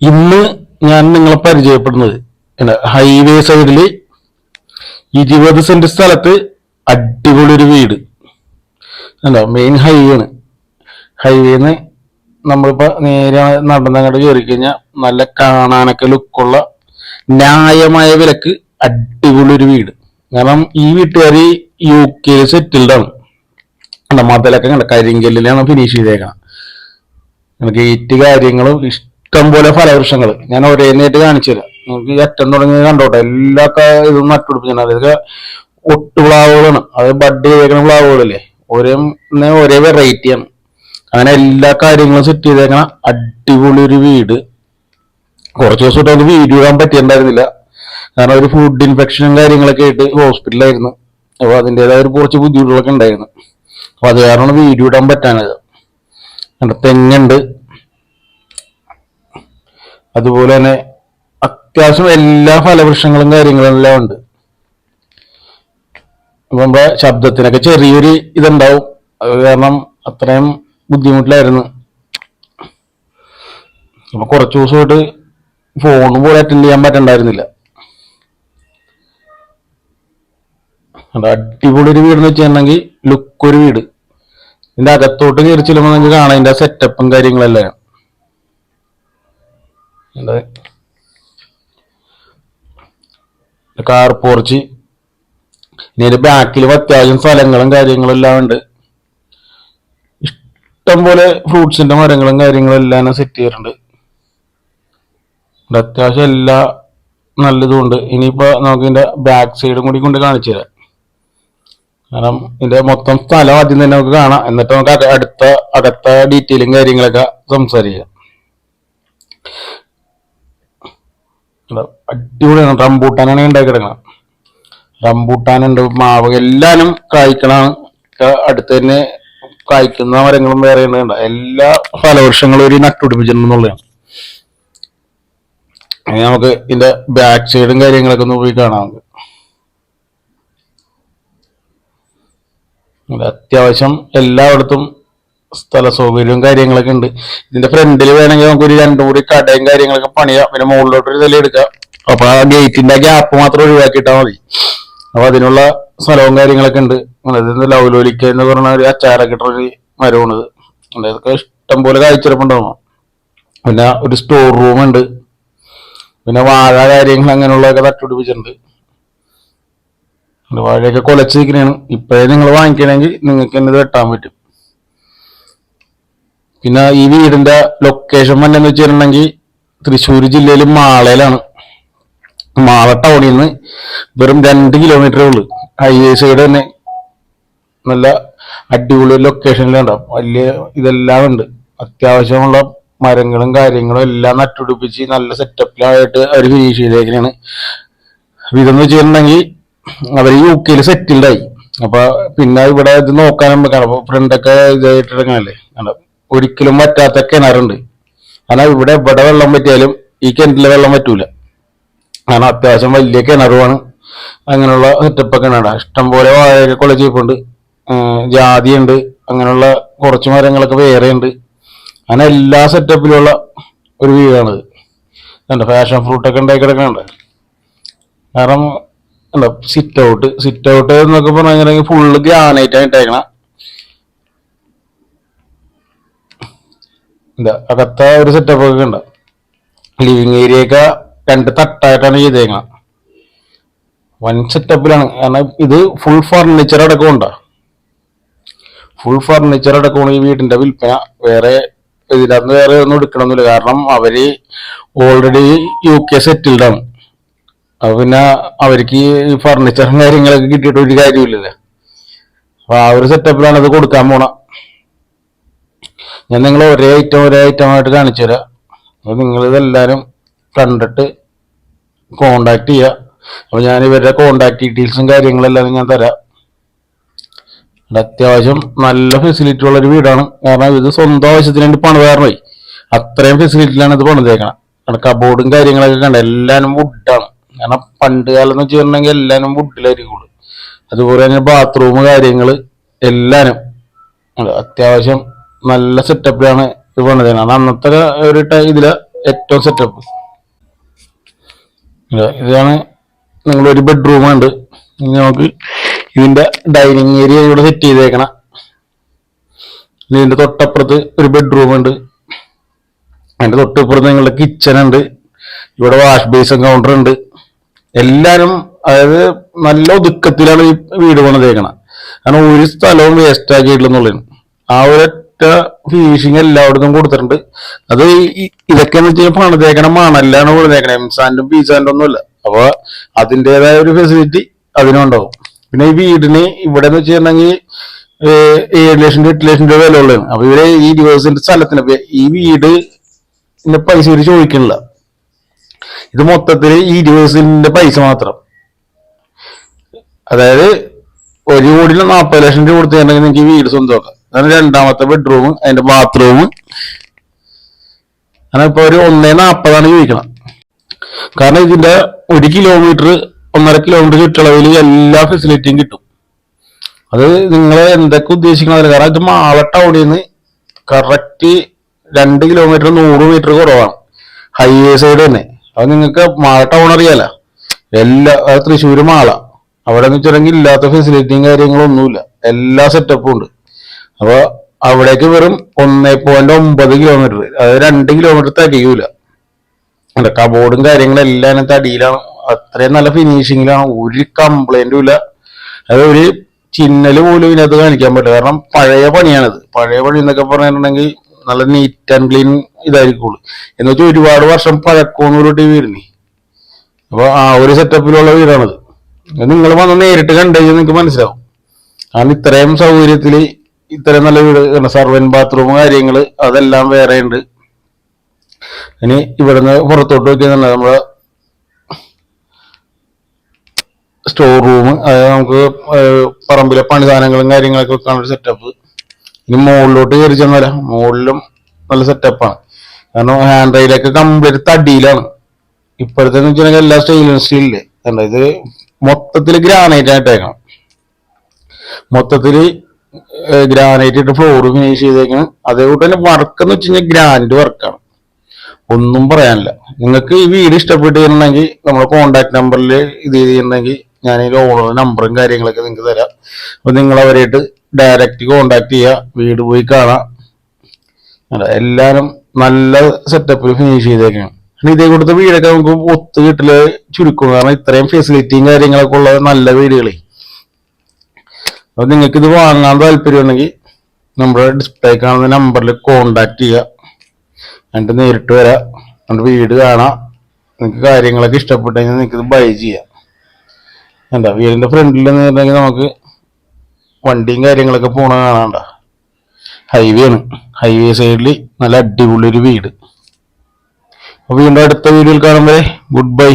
ഇന്ന് ഞാൻ നിങ്ങളെ പരിചയപ്പെടുന്നത് ഹൈവേ സൈഡിൽ ഇരുപത് സെന്റ് സ്ഥലത്ത് അടിപൊളി ഒരു വീട്. അല്ലോ മെയിൻ ഹൈവേ ആണ്. ഹൈവേന്ന് നമ്മളിപ്പോ നേരെ നടന്നങ്ങോട്ട് കയറി കഴിഞ്ഞാൽ നല്ല കാണാനൊക്കെ ലുക്കുള്ള ന്യായമായ വിലക്ക് അടിപൊളി ഒരു വീട്. കാരണം ഈ വീട്ടുകാർ യു കെ സെറ്റിൽഡ് ആണ്. മതിലൊക്കെ കണ്ട? കരിങ്കല്ലിലാണ് ഫിനിഷ് ചെയ്തേക്കണം. ഏറ്റ് കാര്യങ്ങളും ഇഷ്ടം പോലെ ഫലവൃക്ഷങ്ങൾ ഞാൻ ഒരേന്നായിട്ട് കാണിച്ചു തരാം നിങ്ങൾക്ക് ഏറ്റവും തുടങ്ങി കണ്ടോട്ടെ? എല്ലാ ഇതും നട്ടുപിടിപ്പിച്ചാണ് ഒട്ടു ഒട്ടുപ്ലാവുകളാണ് അത് ബഡ് ചെയ്തേക്കുന്ന പ്ലാവുകളില്ലേ? ഒരേ ഒരേ വെറൈറ്റിയാണ് അങ്ങനെ എല്ലാ കാര്യങ്ങളും സെറ്റ് ചെയ്തേക്കണ അടിപൊളി ഒരു വീട്. കുറച്ച് ദിവസം തൊട്ട് അതിന് വീഡിയോ ഇടാൻ പറ്റിയിട്ടുണ്ടായിരുന്നില്ല. കാരണം ഒരു ഫുഡ് ഇൻഫെക്ഷനും കാര്യങ്ങളൊക്കെ ആയിട്ട് ഹോസ്പിറ്റലായിരുന്നു അപ്പോൾ അതിന്റെതായ ഒരു കുറച്ച് ബുദ്ധിമുട്ടുകളൊക്കെ ഉണ്ടായിരുന്നു. അപ്പോൾ അത് കാരണം വീഡിയോ ഇടാൻ പറ്റാനത് തെങ്ങുണ്ട്. അതുപോലെ തന്നെ അത്യാവശ്യം എല്ലാ ഫലവൃക്ഷങ്ങളും കാര്യങ്ങളും എല്ലാം ഉണ്ട്. അപ്പൊ നമ്മുടെ ശബ്ദത്തിനൊക്കെ ചെറിയൊരു ഇതുണ്ടാവും. അത് കാരണം അത്രയും ബുദ്ധിമുട്ടിലായിരുന്നു. അപ്പൊ കുറച്ചു ദിവസമായിട്ട് ഫോണും പോലും അറ്റൻഡ് ചെയ്യാൻ പറ്റണ്ടായിരുന്നില്ല. അടിപൊളി ഒരു വീട് എന്ന് വെച്ചിട്ടുണ്ടെങ്കിൽ ലുക്ക് ഒരു വീട്. ഇതിന്റെ അകത്തോട്ട് കയറി ചെല്ലുമ്പോൾ നിങ്ങൾക്ക് കാണാം ഇതിന്റെ സെറ്റപ്പും കാര്യങ്ങളെല്ലാം. കാർ പോർച്ച് ഇനി ബാക്കിൽ അത്യാവശ്യം സ്ഥലങ്ങളും കാര്യങ്ങളും എല്ലാം ഉണ്ട്. ഇഷ്ടം പോലെ ഫ്രൂട്ട്സിന്റെ മരങ്ങളും കാര്യങ്ങളും എല്ലാം സെറ്റ് ചെയ്തിട്ടുണ്ട്. അത്യാവശ്യം എല്ലാ നല്ലതും ഉണ്ട്. ഇനിയിപ്പോ നമുക്ക് ഇതിന്റെ ബാക്ക് സൈഡും കൂടി കൊണ്ട് കാണിച്ചു തരാം. കാരണം ഇതിന്റെ മൊത്തം സ്ഥലം ആദ്യം തന്നെ നമുക്ക് കാണാം. എന്നിട്ട് നമുക്ക് അടുത്ത അടുത്ത ഡീറ്റെയിലും കാര്യങ്ങളൊക്കെ സംസാരിക്കാം. അടിപൊളിയാണ്. റംബൂട്ടാനാണ് ഉണ്ടാക്കി കിടക്കണം റംബൂട്ടാനുണ്ട് മാവ് എല്ലാനും കായ്ക്കണാണ്. ഒക്കെ അടുത്ത് തന്നെ കായ്ക്കുന്ന മരങ്ങളും വേറെ ഉണ്ട്. എല്ലാ ഫലവൃക്ഷങ്ങളും ഒരു നട്ടുപിടിപ്പിച്ചിട്ടുണ്ടെന്നുള്ളതാണ് ഇനി നമുക്ക് ഇതിന്റെ ബാക്ക് സൈഡും കാര്യങ്ങളൊക്കെ ഒന്ന് പോയി കാണാം അത്യാവശ്യം എല്ലായിടത്തും സ്ഥല സൗകര്യവും കാര്യങ്ങളൊക്കെ ഉണ്ട്. ഇതിന്റെ ഫ്രണ്ടിൽ വേണമെങ്കിൽ നമുക്ക് ഒരു രണ്ടു കൂടി കടയും കാര്യങ്ങളൊക്കെ പണിയാം. പിന്നെ മുകളിലോട്ട് ഒരു നില എടുക്കാം. അപ്പൊ ആ ഗേറ്റിന്റെ ഗ്യാപ്പ് മാത്രം ഒഴിവാക്കിയിട്ടാൽ മതി. അപ്പൊ അതിനുള്ള സ്ഥലവും കാര്യങ്ങളൊക്കെ ഉണ്ട്. അതായത് ലൗലോലിക്ക എന്ന് പറഞ്ഞ ഒരു അച്ചാറൊക്കെ ഇട്ടൊരു മരമാണിത് അതൊക്കെ ഇഷ്ടം പോലെ കാഴ്ചപ്പുണ്ടാവും പിന്നെ ഒരു സ്റ്റോർ റൂം ഉണ്ട്. പിന്നെ വാഴ കാര്യങ്ങൾ അങ്ങനെയുള്ളതൊക്കെ തട്ടുപിടിപ്പിച്ചിട്ടുണ്ട് വാഴയൊക്കെ കൊലച്ചിരിക്കണേണ്. ഇപ്പോഴേ നിങ്ങൾ വാങ്ങിക്കണമെങ്കിൽ നിങ്ങൾക്ക് തന്നെ ഇത് വെട്ടാൻ പറ്റും. പിന്നെ ഈ വീടിന്റെ ലൊക്കേഷൻ വന്നെന്ന് വെച്ചിട്ടുണ്ടെങ്കിൽ തൃശ്ശൂർ ജില്ലയിൽ മാളയിലാണ്. മാള ടൗണിൽ നിന്ന് വെറും രണ്ട് കിലോമീറ്ററേ ഉള്ളൂ. ഹൈവേ സൈഡ് തന്നെ. നല്ല അടിപൊളി ലൊക്കേഷനിലുണ്ടാവും വലിയ ഇതെല്ലാം ഉണ്ട്. അത്യാവശ്യമുള്ള മരങ്ങളും കാര്യങ്ങളും എല്ലാം നട്ടുപിടിപ്പിച്ച് നല്ല സെറ്റപ്പിലായിട്ട് അവർ ഫിനിഷ് ചെയ്തേക്കണാണ്. അപ്പൊ ഇതെന്ന് വെച്ചിട്ടുണ്ടെങ്കിൽ അവർ യു കെയിൽ സെറ്റിൽഡായി അപ്പൊ പിന്നെ ഇവിടെ ഇത് നോക്കാനും വെക്കണം അപ്പൊ ഫ്രണ്ടൊക്കെ ഇതായിട്ടിറങ്ങാനല്ലേ ഒരിക്കലും പറ്റാത്ത കിണറുണ്ട്. കാരണം ഇവിടെ ഇവിടെ വെള്ളം പറ്റിയാലും ഈ കിണറ്റിലെ വെള്ളം പറ്റൂല. കാരണം അത്യാവശ്യം വലിയ കിണറുമാണ്. അങ്ങനെയുള്ള സെറ്റപ്പൊക്കെ ഉണ്ട് ഇഷ്ടം പോലെ വാഴയൊക്കെ കൊളച്ചിപ്പുണ്ട് ജാതിയുണ്ട്. അങ്ങനെയുള്ള കുറച്ച് മരങ്ങളൊക്കെ വേറെ ഉണ്ട് അങ്ങനെ എല്ലാ സെറ്റപ്പിലുള്ള ഒരു വീടാണിത്. കണ്ടോ? ഫാഷൻ ഫ്രൂട്ടൊക്കെ ഉണ്ടാക്കി കിടക്കുന്നുണ്ട്. കാരണം എന്താ സിറ്റ് ഔട്ട് സിറ്റ് ഔട്ട് എന്നൊക്കെ പറഞ്ഞിട്ടുണ്ടെങ്കിൽ ഫുള്ള് ഗ്രാനൈറ്റ് ആയിട്ടേക്കണ എന്താ അകത്ത ഒരു സെറ്റപ്പ് ഒക്കെ ഉണ്ട് ലിവിങ് ഏരിയ ഒക്കെ രണ്ട് തട്ടായിട്ടാണ് ചെയ്തേക്കുന്നത് വൻ സെറ്റപ്പിലാണ് കാരണം ഇത് ഫുൾ ഫർണിച്ചർ അടക്കം ഉണ്ട്? ഫുൾ ഫർണിച്ചർ അടക്കമാണ് ഈ വീടിന്റെ വിൽപ്പന. വേറെ ഇതിനകത്ത് വേറെ ഒന്നും എടുക്കണമെന്നില്ല കാരണം അവർ ഓൾറെഡി യു കെ സെറ്റിൽഡാണ് അപ്പൊ പിന്നെ അവർക്ക് ഈ ഫർണിച്ചറും കാര്യങ്ങളൊക്കെ കിട്ടിയിട്ട് ഒരു കാര്യമില്ലല്ലോ അപ്പൊ ആ ഒരു സെറ്റപ്പിലാണ് ഇത് കൊടുക്കാൻ പോണ. ഞാൻ നിങ്ങളെ ഒരേ ഐറ്റം ഒരേ ഐറ്റം ആയിട്ട് കാണിച്ചു തരാം. ഇതെല്ലാരും കണ്ടിട്ട് കോണ്ടാക്ട് ചെയ്യുക അപ്പൊ ഞാൻ ഇവരുടെ കോണ്ടാക്ട് ഡീറ്റെയിൽസും കാര്യങ്ങളെല്ലാം ഞാൻ തരാം. അത്യാവശ്യം നല്ല ഫെസിലിറ്റി ഉള്ള ഒരു വീടാണ്. കാരണം ഇത് സ്വന്തം ആവശ്യത്തിന് വേണ്ടി പണിതാരണമായി അത്രയും ഫെസിലിറ്റിയിലാണ് ഇത് പണിതേക്കണം. കാരണം കബോർഡും കാര്യങ്ങളൊക്കെ കണ്ട? എല്ലാവരും വുഡാണ് കാരണം പണ്ട് കാലം എന്ന് വെച്ചിട്ടുണ്ടെങ്കിൽ എല്ലാവരും വുഡിലായിരിക്കും അതുപോലെ തന്നെ ബാത്റൂം കാര്യങ്ങൾ എല്ലാവരും അത്യാവശ്യം നല്ല സെറ്റപ്പിലാണ് ഇത് പണിതേക്കണം കാരണം അന്നത്തെ ഒരു ഇതിലെ ഏറ്റവും സെറ്റപ്പ് ഇതാണ് നിങ്ങളുടെ ഒരു ബെഡ്റൂം ഉണ്ട്. ഇനി നമുക്ക് ഇതിന്റെ ഡൈനിങ് ഏരിയ ഇവിടെ സെറ്റ് ചെയ്തേക്കണം. ഇതിന്റെ തൊട്ടപ്പുറത്ത് ഒരു ബെഡ്റൂം ഉണ്ട്. അതിന്റെ തൊട്ടപ്പുറത്ത് നിങ്ങളുടെ കിച്ചൺ ഉണ്ട്. ഇവിടെ വാഷ് ബേസ് കൗണ്ടർ ഉണ്ട്. എല്ലാരും അതായത് നല്ല ഒതുക്കത്തിലാണ് ഈ വീട് പണിതേക്കണം. കാരണം ഒരു സ്ഥലവും വേസ്റ്റ് ആക്കിയിട്ടില്ലെന്നുള്ളതാണ്. ആ ഒരൊറ്റ ഫിനിഷിങ് എല്ലായിടത്തും കൊടുത്തിട്ടുണ്ട്. അത് ഇതൊക്കെ എന്ന് വെച്ചാൽ പണിതേക്കണ മണല്ലാണ് പണിതേക്കണേ. എം സാൻഡും പി സാൻഡും ഒന്നുമില്ല. അപ്പൊ അതിന്റെതായ ഒരു ഫെസിലിറ്റി അതിനുണ്ടാവും പിന്നെ ഈ വീടിന് ഇവിടെ എന്ന് വെച്ചിട്ടുണ്ടെങ്കിൽ ഏഴ് ലക്ഷം രൂപ എട്ട് ലക്ഷം രൂപ വില ഉള്ളതാണ്. അപ്പൊ ഇവർ ഈ ഇരുപത് സെന്റ് സ്ഥലത്തിന് ഈ വീട് പൈസ ഇവർ ചോദിക്കണില്ല. ഇത് മൊത്തത്തിൽ ഈ ഇരുപത് സെന്റിന്റെ പൈസ മാത്രം. അതായത് ഒരു കോടിയിൽ നാൽപ്പത് ലക്ഷം രൂപ കൊടുത്തിട്ടുണ്ടെങ്കിൽ നിങ്ങൾക്ക് ഈ വീട് സ്വന്തമാക്കാം. അതാണ് രണ്ടാമത്തെ ബെഡ്റൂം അതിന്റെ ബാത്റൂം അങ്ങനെ ഇപ്പൊ ഒരു ഒന്നേ നാൽപ്പതാണ് ചോദിക്കണം കാരണം ഇതിന്റെ ഒരു കിലോമീറ്റർ ഒന്നര കിലോമീറ്റർ ചുറ്റളവിൽ എല്ലാ ഫെസിലിറ്റിയും കിട്ടും. അത് നിങ്ങൾ എന്തൊക്കെ ഉദ്ദേശിക്കണതില്ല കാരണം ഇത് മാള ടൗണിൽ നിന്ന് കറക്റ്റ് രണ്ട് കിലോമീറ്റർ നൂറ് മീറ്റർ കുറവാണ്. ഹൈവേ സൈഡ് തന്നെ. അത് നിങ്ങൾക്ക് മാള ടൗൺ അറിയാല. എല്ലാ തൃശ്ശൂർ മാള. അവിടെ എന്ന് വെച്ചിട്ടുണ്ടെങ്കിൽ ഇല്ലാത്ത ഫെസിലിറ്റിയും കാര്യങ്ങളൊന്നുമില്ല എല്ലാ സെറ്റപ്പും ഉണ്ട്. അപ്പൊ അവിടേക്ക് വെറും ഒന്നേ പോയിന്റ് ഒമ്പത് കിലോമീറ്റർ അതായത് രണ്ട് കിലോമീറ്റർ തികയൂല കബോർഡും കാര്യങ്ങളും എല്ലാം അതിനകത്ത് അടിയിലാണ്. അത്രയും നല്ല ഫിനിഷിങ്ങിലാണ് ഒരു കംപ്ലൈന്റും ഇല്ല. അത് ഒരു ചിന്നൽ പോലും ഇതിനകത്ത് കാണിക്കാൻ പറ്റില്ല. കാരണം പഴയ പണിയാണിത്. പഴയ പണി എന്നൊക്കെ പറഞ്ഞിട്ടുണ്ടെങ്കിൽ നല്ല നീറ്റ് ആൻഡ് ക്ലീൻ ഇതായിരിക്കുള്ളൂ. എന്ന് വെച്ചാൽ ഒരുപാട് വർഷം പഴക്കമൊന്നും വി വരുന്നേ അപ്പൊ ആ ഒരു സെറ്റപ്പിലുള്ള വീടാണിത്. നിങ്ങൾ വന്ന് നേരിട്ട് കണ്ടുകഴിഞ്ഞാൽ നിങ്ങൾക്ക് മനസ്സിലാവും. കാരണം ഇത്രയും സൗകര്യത്തിൽ ഇത്രയും നല്ല വീട് സർവൻ ബാത്റൂം കാര്യങ്ങൾ അതെല്ലാം വേറെ ഉണ്ട് ഇനി ഇവിടുന്ന് പുറത്തോട്ട് നോക്കിയാൽ നമ്മുടെ സ്റ്റോർ റൂം അതായത് നമുക്ക് പറമ്പിലെ പണി സാധനങ്ങളും കാര്യങ്ങളൊക്കെ വെക്കാനുള്ള സെറ്റപ്പ് ഇനി മുകളിലോട്ട് കയറി ചെന്നാല മുകളിലും നല്ല സെറ്റപ്പാണ് കാരണം ഹാൻഡ് റൈലൊക്കെ കംപ്ലീറ്റ് തടിയിലാണ്. ഇപ്പോഴത്തെ വെച്ചിട്ടുണ്ടെങ്കിൽ എല്ലാ സ്റ്റെയിൻലെസ് സ്റ്റീലില്ലേ ഇത് മൊത്തത്തിൽ ഗ്രാനൈറ്റ് ആയിട്ടേക്കണം. മൊത്തത്തിൽ ഗ്രാനൈറ്റ് ഇട്ട് ഫ്ലോർ ഫിനിഷ് ചെയ്തേക്കണം. അതേപോലെ തന്നെ വർക്ക് എന്ന് വെച്ച് കഴിഞ്ഞാൽ ഗ്രാൻഡ് വർക്കാണ് ഒന്നും പറയാനില്ല. നിങ്ങൾക്ക് ഈ വീട് ഇഷ്ടപ്പെട്ടിട്ടുണ്ടെങ്കിൽ നമ്മുടെ കോണ്ടാക്ട് നമ്പറിൽ ഇത് ചെയ്തിട്ടുണ്ടെങ്കിൽ ഞാൻ ഈ ഓണർ നമ്പറും കാര്യങ്ങളൊക്കെ നിങ്ങൾക്ക് തരാം. അപ്പൊ നിങ്ങൾ അവരായിട്ട് ഡയറക്റ്റ് കോണ്ടാക്ട് ചെയ്യുക വീട് പോയി കാണാം. എല്ലാരും നല്ല സെറ്റപ്പിൽ ഫിനിഷ് ചെയ്തേക്കാണ്. ഇതേ കൊടുത്ത വീടൊക്കെ നമുക്ക് ഒത്തു കിട്ടൽ ചുരുക്കും. കാരണം ഇത്രയും ഫെസിലിറ്റിയും കാര്യങ്ങളൊക്കെ ഉള്ള നല്ല വീടുകളെ. അപ്പൊ നിങ്ങൾക്ക് ഇത് വാങ്ങാൻ താല്പര്യം ഉണ്ടെങ്കിൽ നമ്മുടെ ഡിസ്പ്ലേ കാണുന്ന നമ്പറിൽ കോണ്ടാക്ട് ചെയ്യുക. എന്നിട്ട് നേരിട്ട് വരാം. നമ്മുടെ വീട് കാണാം. നിങ്ങൾക്ക് കാര്യങ്ങളൊക്കെ ഇഷ്ടപ്പെട്ടെങ്കിൽ നിങ്ങൾക്ക് ഇത് ബൈ ചെയ്യാം. എന്താ വീടിന്റെ ഫ്രണ്ടിൽ നിന്നിട്ടുണ്ടെങ്കിൽ നമുക്ക് വണ്ടിയും കാര്യങ്ങളൊക്കെ പോണ കാണാണ്ട ഹൈവേ ആണ്. ഹൈവേ സൈഡിൽ നല്ല അടിപൊളി ഒരു വീട്. അപ്പോൾ വീണ്ടും അടുത്ത വീഡിയോയിൽ കാണുമ്പോൾ ഗുഡ് ബൈ